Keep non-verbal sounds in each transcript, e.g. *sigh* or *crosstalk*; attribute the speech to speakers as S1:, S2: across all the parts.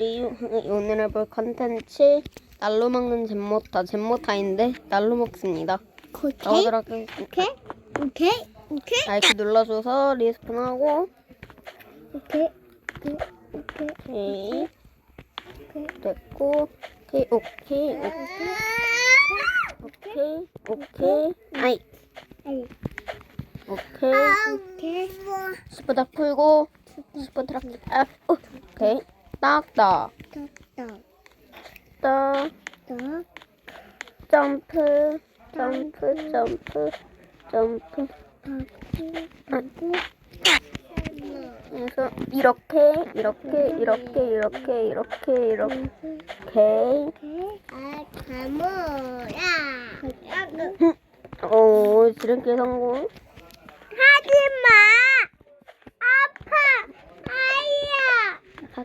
S1: 우리 오늘 해볼 컨텐츠 날로 먹는 잼모타 잼모타인데 날로 먹습니다.
S2: 오케이. 오케이. 오케이. 오케이.
S1: 이렇게 눌러줘서 리스폰하고
S2: 오케이. 오케이. 오케이.
S1: 됐고 오케이 오케이 오케이 오케이 아이
S2: 아이.
S1: 오케이
S2: 오케이.
S1: 스포 다 풀고 스포 트럭 아 오, 오케이 딱딱
S2: 떡떡.
S1: 딱
S2: 떡.
S1: 점프 점프 점프 점프
S2: 떡.
S1: 그래서 이렇게 이렇게 이렇게 이렇게 이렇게 이렇게.
S2: 아, 가모야.
S1: 오 지름길 성공
S2: 하지 마. 아파. 아야.
S1: 사-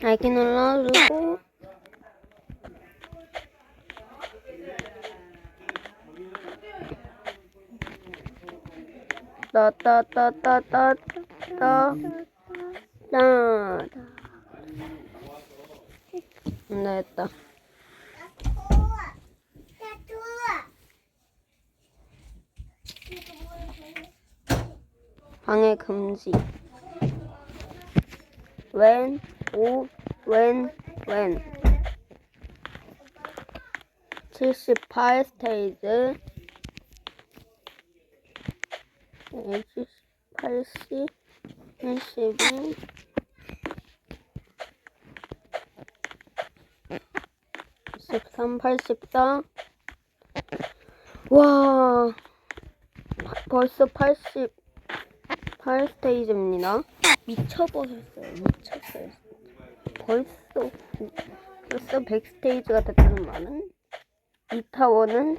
S1: 알기 눌러주고. 따따따따따따따 나였다. 방해 금지. 왼 5웬 웬. 78 스테이즈 80 12 83 84 와, 벌써 88 스테이지입니다. 미쳐버렸어요. 미쳤어요. 벌써 벌써 100 스테이지가 됐다는 말은 이 타워는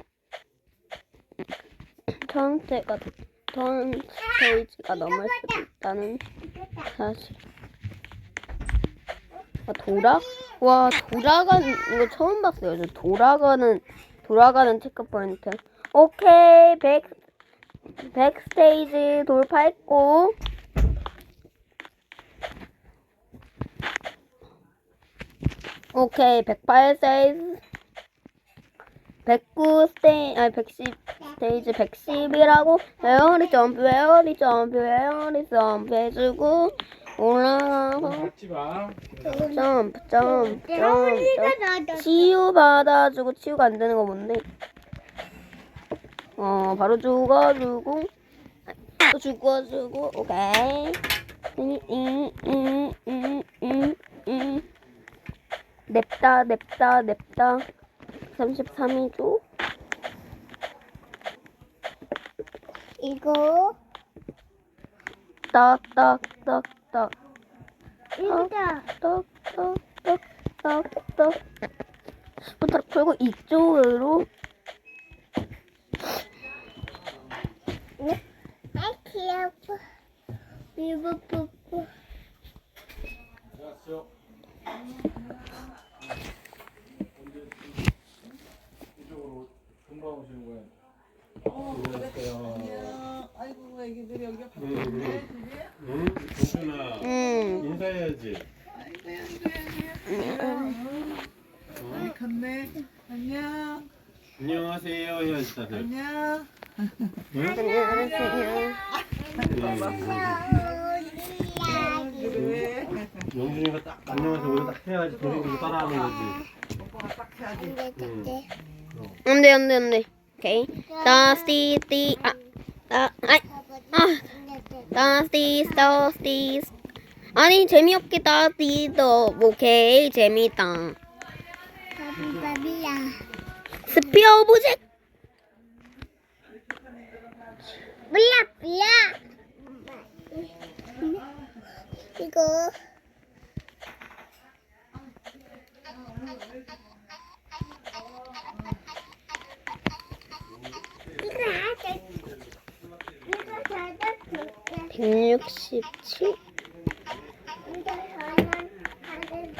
S1: 천 스테이가 천 스테이지가 넘을 수도 있다는 사실. 아, 돌아? 와 돌아가는 이거 처음 봤어요. 저 돌아가는 돌아가는 체크 포인트. 오케이 100 100 스테이지 돌파했고 오케이 108 스테이지 109 스테이 아니 110 스테이지 110이라고? 웨어리 점프 웨어리 점프 웨어리 점프 해주고 올라가서. 점프 점프 점프 점프.
S2: 나
S1: 치유 받아주고 치유가 안 되는 거 뭔데? 어 바로 죽어주고 또 죽어주고 오케이. 응응응응응 냅다 냅다 냅다. 33위도.
S2: 이거
S1: 떡떡떡떡
S2: 여기다.
S1: 떡떡떡떡떡 부터 풀고 이쪽으로. 네.
S2: 아 귀여워
S3: 미부뿌뿌
S4: 안녕하세요 아이고 애기들이 여기
S3: 응,
S4: 바쁜데
S3: 응, 동준아.
S1: 음
S3: 인사해야지.
S4: 아이고 아이고 아이고. 아이 갔네. 안녕.
S3: 안녕하세요 해야지 다들.
S4: 안녕.
S1: 안녕하세요
S4: 그래.
S3: 영준이가 딱 안녕하세요 우리 딱 해야지 동생들이 따라하는 거지.
S4: 오빠가 딱 해야지.
S3: 응.
S1: 안돼 안돼 안돼 오케이 다스티티 아아 아이 아 다스티 스타스티 아니 재미없게 다스티도 오케이 재미있다
S2: 바비바비야.
S1: 스피어 오브젝트
S2: 몰라 몰라. 이거. 이거 아직 이거 찾아줄게.
S1: 167.
S2: 이거 저는 하는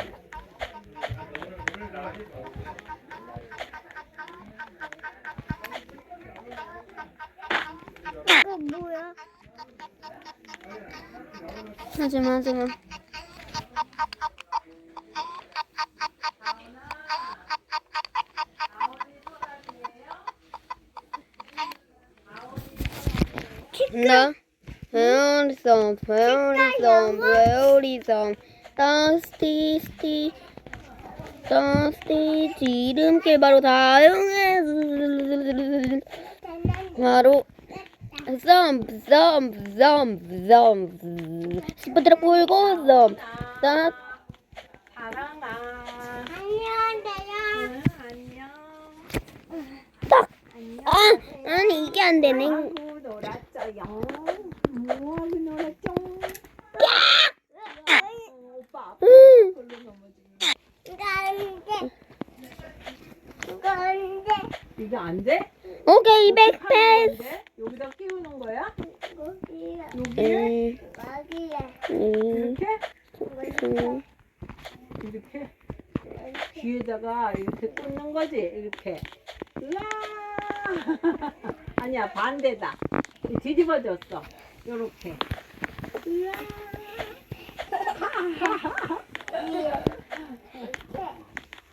S2: 이거 뭐야?
S1: 하지마, 하지마. 나 베어리썸 베어리썸 베어리썸 더스티 스티 더스티 지름길 바로 다용해 바로 썸 썸 썸썸 시프트를 풀고 썸 썸.
S4: 사랑아.
S2: 안녕.
S4: 응, 안녕.
S1: 딱! 아! 아니 이게 안 되네
S4: 놀았어요. 뭐하고 놀았죠? 어, 오빠
S1: 음.
S4: 걸로 넘어지네.
S2: 이거 안 돼. 이거 안 돼.
S4: 이게 안 돼?
S1: 오케이
S4: 어떻게 하는
S1: 백패스
S4: 건데? 여기다 끼우는 거야? 여기를?
S1: 음. 음,
S4: 이렇게?
S1: 음.
S4: 이렇게? 뒤에다가 이렇게 꽂는 거지? 이렇게. 으아! *laughs* 아니야, 반대다. 뒤집어졌어. 요렇게.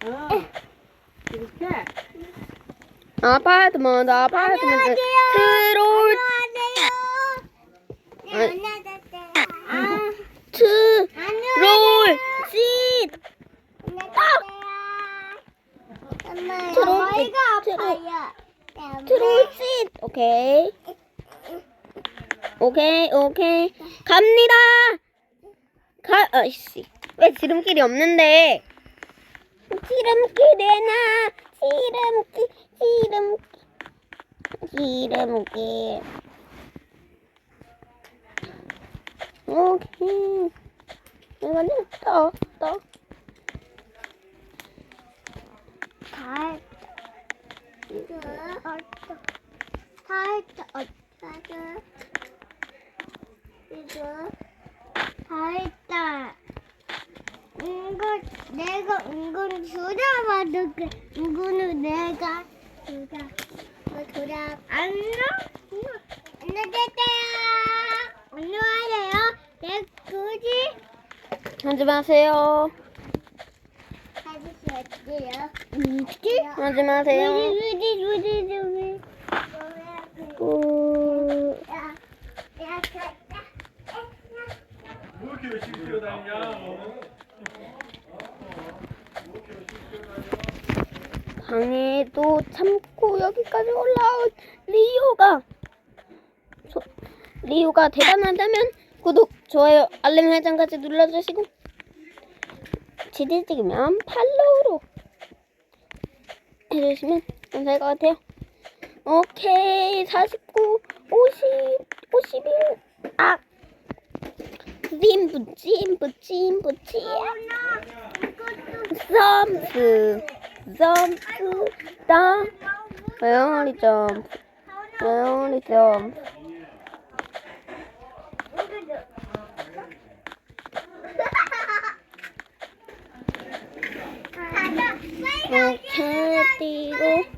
S4: 어. 이렇게.
S1: 아파트먼트 아파트먼트 트롤
S2: 안녕하세요. 아,
S1: 트롤 쉿
S2: 엄마,
S1: 트롤,
S2: 머리가
S1: 트롤.
S2: 아파요.
S1: 트롤 쉿 오케이 오케이 오케이. 갑니다. 가 아이씨. 왜 지름길이 없는데? 지름길 내놔. 지름길 지름길. 지름길. 오케이. 이거는 떠떠
S2: 달. 이거 어떠? 달도 어떠죠? 이거 달다. 이거 내가 이건 주라봐도 그 이거는 내가 주라. 이거 주라. 안녕. 안녕하세요. 안녕하세요. 내 굳이
S1: 하지 마세요. 하지 마세요
S2: 우리 우리 우리 우리.
S1: 우...
S2: 야, 야, 야,
S3: 왜
S1: 방에도 참고 여기까지 올라온 리오가 저- 리오가 대단하다면 구독, 좋아요, 알림 설정까지 눌러주시고 찍으면 팔로우로 해주시면 감사할 것 같아요. 오케이 49, 50, 51 아! 찜부 찜부 찜부 찜 점프 점프 다 배영아리 점프 배영아리 점프. 이렇게 *laughs* 뛰고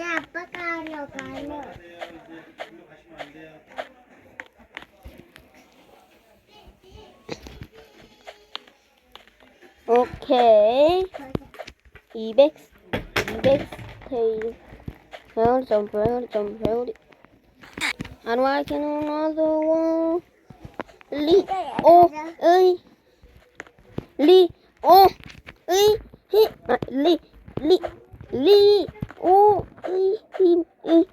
S2: 그냥 아빠가 하려고 하려.
S1: 오케이 200 200 스테이지 배우리 점프 배우리 점프 배우리 How do I can another one. 리, 오, 의, 리, 오, 의, 히, 아, 리, 리, 리, 오, 의, 힘, 의,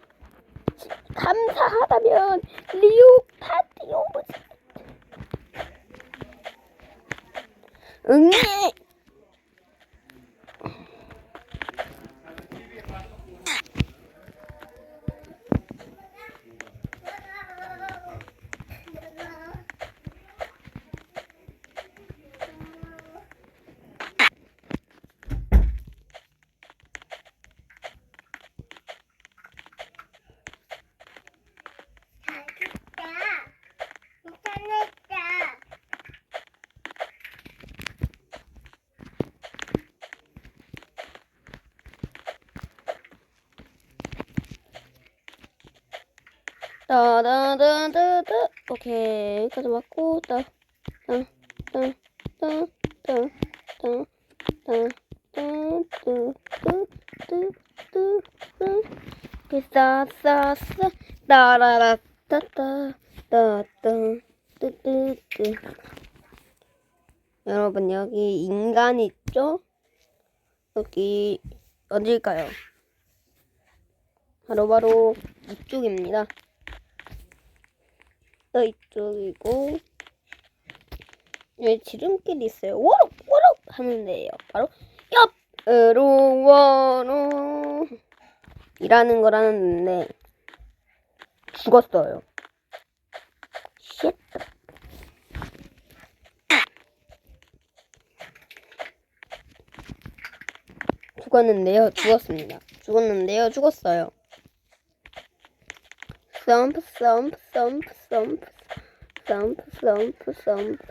S1: 따다다다다 오케이 여기까지 맞고 따따따따따따따따따따 따라라따따 따따 뜨뜨뜨 여러분 여기 인간 있죠? 여기 어딜까요? 바로바로 이쪽입니다. 또 이쪽이고 여기 지름길이 있어요. 워럭 워럭 하면 돼요. 바로 옆으로 워로 이라는 거라는데 죽었어요. 쉣. 죽었는데요. 죽었습니다. 죽었는데요. 죽었어요. thump, thump,
S2: thump, thump, thump, thump, thump.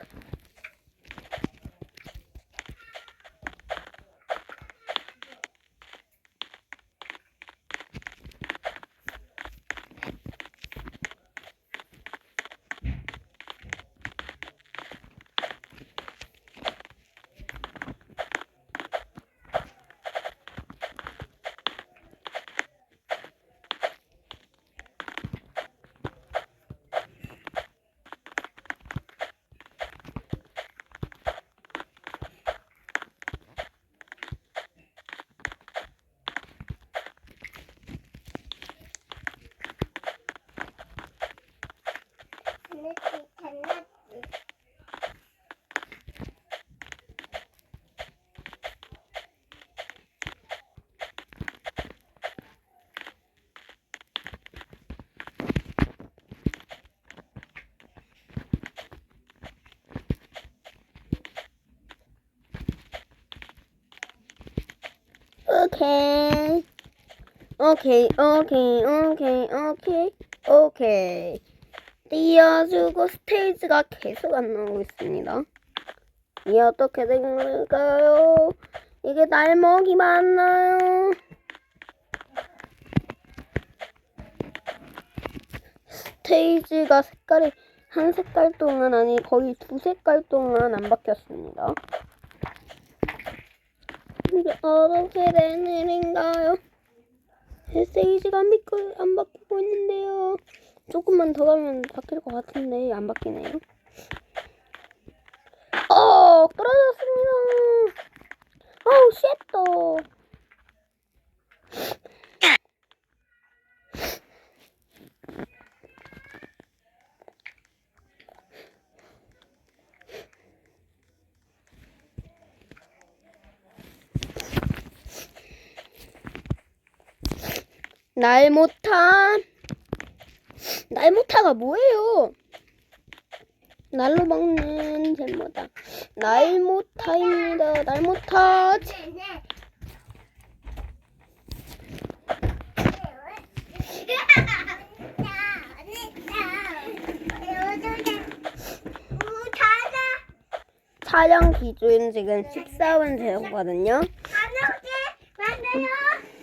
S1: 오케이 오케이 오케이 오케이 오케이 오케이 띄워주고 스테이지가 계속 안 나오고 있습니다 이게 어떻게 된 걸까요? 이게 날먹이 맞나요? 스테이지가 색깔이 한 색깔 동안 아니 거의 두 색깔 동안 안 바뀌었습니다. 이게 어떻게 된 일인가요? 스테이지가 안, 바뀌고, 안 바뀌고 있는데요. 조금만 더 가면 바뀔 것 같은데 안 바뀌네요. 어, 떨어졌습니다. 아우, 쉣또. 날 못한 날 못하가 뭐예요? 날로 먹는 잼모다. 날 못하입니다. 날 못하.
S2: 네.
S1: 촬영 기준 지금 14분 되었거든요. 디스점프 닌자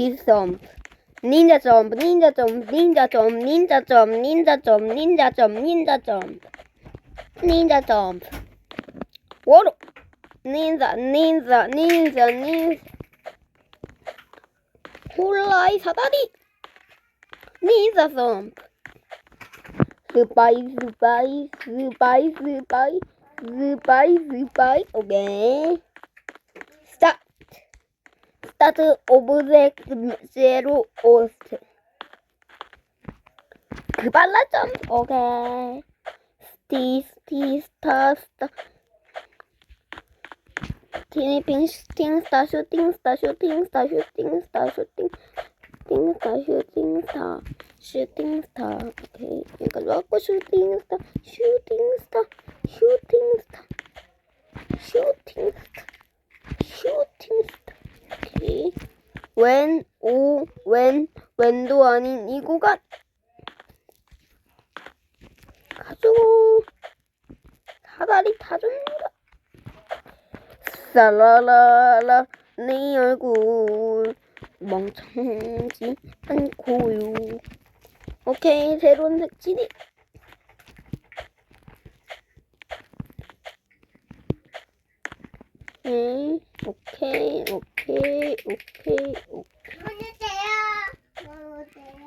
S1: he's Thump. Ninja Thump, Ninja Thump, Ninja Thump, Ninja Thump, Ninja Thump, Ninja Thump, Ninja Thump. Ninja Thump. What? Ninja, Ninja, Ninja, Ninja. Who lies 사다리! Ninja Thump. Spy, spy, spy, spy, spy, spy, okay. 스타트 오브젝트 제로 오스트 그 발라점 오케이 스티 스티 스타 스타 티니핑 슈팅 스타 슈팅 스타 슈팅 스타 슈팅 스타 슈팅 슈팅 스타 슈팅 스타 슈팅 스타. 오케이. 여기까지 왔고 슈팅 스타. 슈팅 스타. 슈팅 스타. 슈팅 스타. 슈팅 스타. 오케 이. 웬, 오, 웬, 웬도 아닌 이 구간. 가지고 사다리 타줍니다. 살라라라 네 얼굴 멍청지 않고요. 오케이 새로운 색칠이. 오케이 오케이 오케이 오케이 오케이.
S2: 보내세요. 보내세요.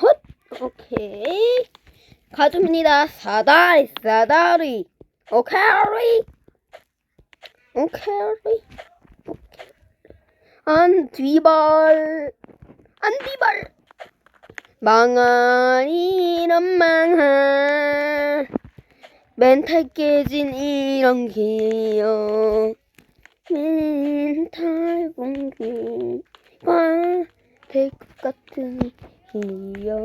S1: 헛 오케이 가줍니다 사다리 사다리 오케이 오케이 안 뒤발 안 뒤발. 망한 이런 망한 멘탈 깨진 이런 기억. 멘탈 붕괴가 될 것 같은 기억.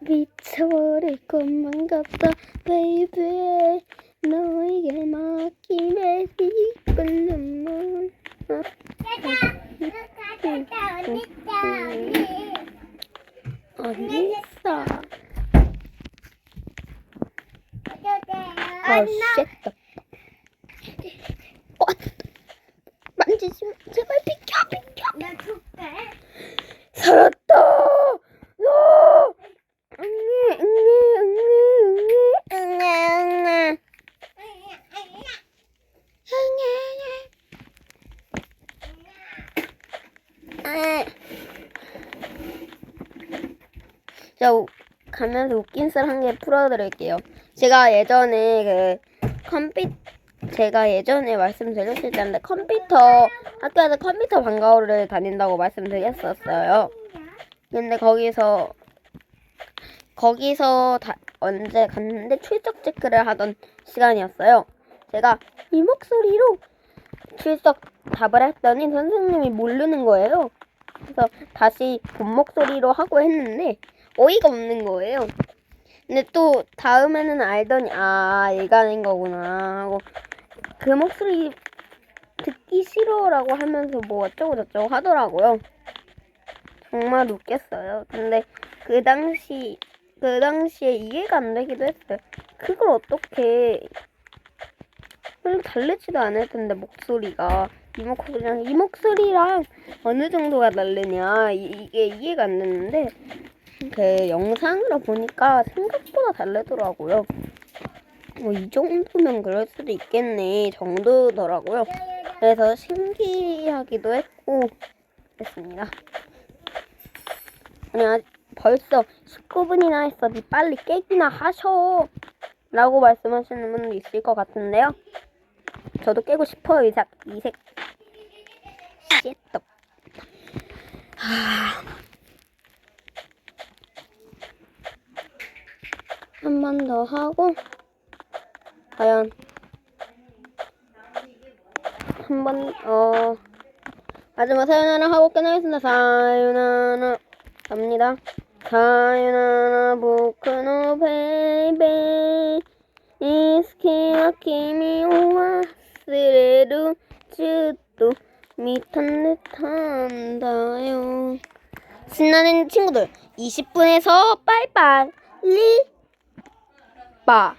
S1: 미쳐버릴 것만 같다 베이비 너에게 맡기면 눈물.
S2: 가자, 어디 있어, 보내세요.
S1: 아 쉣다 어, 만지지 마. 제발 비켜 비켜.
S2: 나 줄게.
S1: 살았다 야 응애 응애 응애 응애 응애 응애 자 우- 가면서 웃긴 썰 한 개 풀어드릴게요. 제가 예전에 그 컴퓨 제가 예전에 말씀드렸을 텐데 컴퓨터 학교에서 컴퓨터 방과후를 다닌다고 말씀드렸었어요. 근데 거기서 거기서 다, 언제 갔는데 출석 체크를 하던 시간이었어요. 제가 이 목소리로 출석 답을 했더니 선생님이 모르는 거예요. 그래서 다시 본 목소리로 하고 했는데 어이가 없는 거예요. 근데 또 다음에는 알더니 아 얘가 낸 거구나 하고 그 목소리 듣기 싫어라고 하면서 뭐 어쩌고 저쩌고 하더라고요. 정말 웃겼어요. 근데 그 당시 그 당시에 이해가 안 되기도 했어요. 그걸 어떻게 다르지도 않을 텐데 목소리가 이 목소리랑 이 목소리랑 어느 정도가 다르냐 이, 이게 이해가 안 됐는데 그 영상으로 보니까 생각보다 다르더라고요. 뭐 이 정도면 그럴 수도 있겠네 정도더라고요. 그래서 신기하기도 했고 그랬습니다. 아니 벌써 19분이나 했어. 니 빨리 깨기나 하셔. 라고 말씀하시는 분도 있을 것 같은데요. 저도 깨고 싶어요. 이색 이색 씨떡. 한 번 더 하고 과연 한 번 어 마지막 사연하나 하고 끝나겠습니다. 사연하나 갑니다. 사연하나 보크노 베이베 이스키와 키미 오와 스레루 쯔또 미탄 듯한다요. 신나는 친구들 20분에서 빨빨리 빠